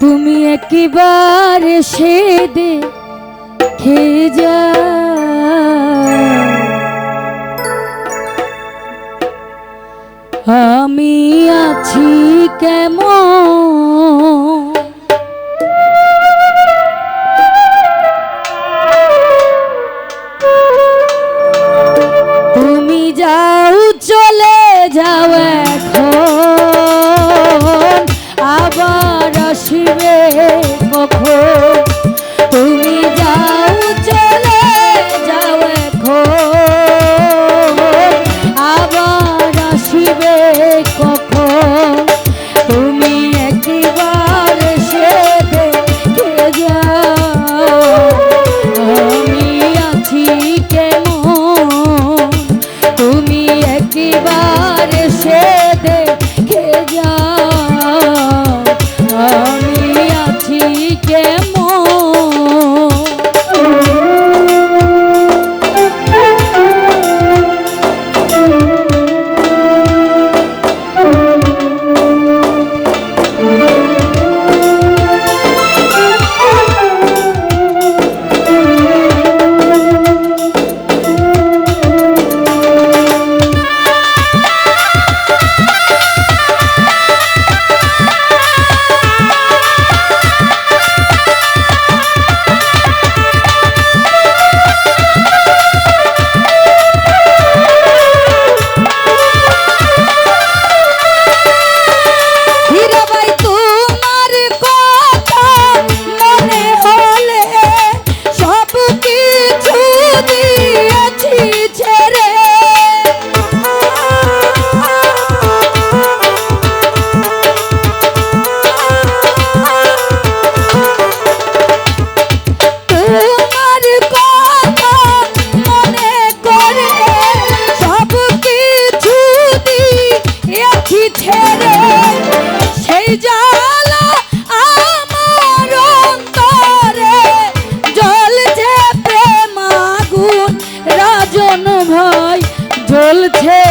তুমি একবার সে দে খেয়ে যা। আমি আছি কেমন তুলছে